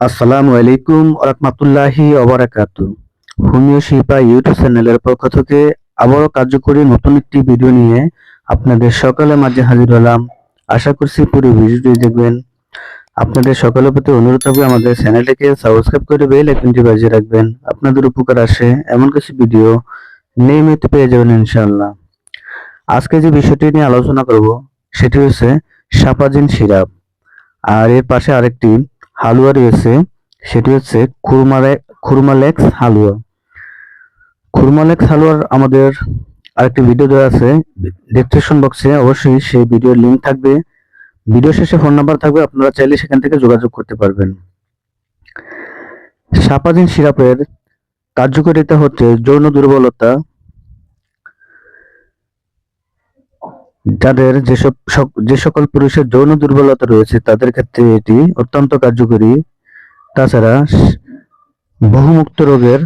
আসসালামু আলাইকুম রহমতুল্লাহি অবরাকাত হোমিও শিপা ইউটিউব চ্যানেলের পক্ষ থেকে আবারও কার্যকরী নতুন একটি ভিডিও নিয়ে আপনাদের সকালের মাঝে হাজির হলাম। আশা করছি পুরো ভিডিওটি দেখবেন। আপনাদের সকলের প্রতি অনুরোধ হবে আমাদের চ্যানেলটিকে সাবস্ক্রাইব করে বেল আইকনটি বাজিয়ে রাখবেন। আপনাদের উপকার আসে এমন কিছু ভিডিও নিয়মিত পেয়ে যাবেন ইনশাআল্লাহ। আজকে যে বিষয়টি নিয়ে আলোচনা করব, সেটি হচ্ছে সাপাজিন সিরাপ। আর এর পাশে আরেকটি হালুয়া রয়েছে, সেটি হচ্ছে খুরমারে খুরমালেক্স হালুয়া। খুরমালেক্স হালুয়ার আমাদের আরেকটি ভিডিও দেওয়া আছে ডেসক্রিপশন বক্সে অবশ্যই সেই ভিডিওর লিংক থাকবে। ভিডিও শেষে ফোন নাম্বার থাকবে, আপনারা চাইলে সেখান থেকে যোগাযোগ করতে পারবেন। সাপাজিন সিরাপের কার্যকারিতা হচ্ছে যৌন দুর্বলতা যাদের যেসব যে সকল পুরুষের যৌন দুর্বলতা রয়েছে, তাদের ক্ষেত্রে এটি অত্যন্ত কার্যকরী। তাছাড়া বহুমুক্ত রোগের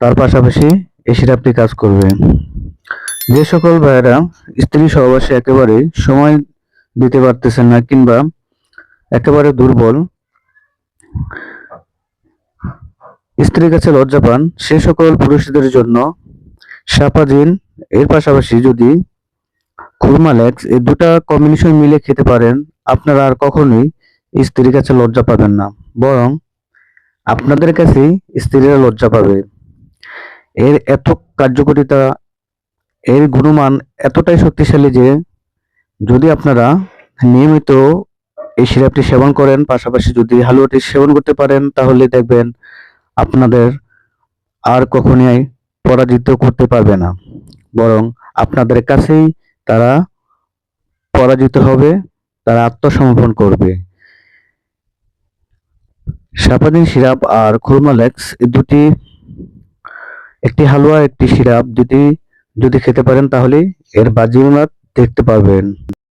তার পাশাপাশি এই সিরাপটি কাজ করবে যে সকল ভাইয়েরা স্ত্রী সহবাসে একেবারে সময় দিতে পারতেছেন না কিংবা একেবারে দুর্বল, স্ত্রীর কাছে লজ্জা পান, সে সকল পুরুষদের জন্য সাপাজিন এর পাশাপাশি যদি খুরমালেক্স এই দুটা কম্বিনেশন মিলে খেতে পারেন। আপনারা আর কখনোই স্ত্রীর কাছে লজ্জা পাবেন না। বরং আপনাদের কাছেই স্ত্রীরা লজ্জা পাবে। এর এত কার্যকারিতা, এর গুণমান এতটাই শক্তিশালী যে যদি আপনারা নিয়মিত এই সিরাপটি সেবন করেন, পাশাপাশি যদি হালুয়াটি সেবন করতে পারেন, তাহলে দেখবেন আপনাদের আর কখনোই পরাজিত করতে পারবে না। বরং আপনাদের কাছেই তারা পরাজিত হবে, তারা আত্মসমর্পণ করবে। সাপাদিন সিরাপ আর খুরমালেক্স এই দুটি, একটি হালুয়া, একটি সিরাপ দুটি যদি খেতে পারেন তাহলে এর বাজিমাত দেখতে পারবেন।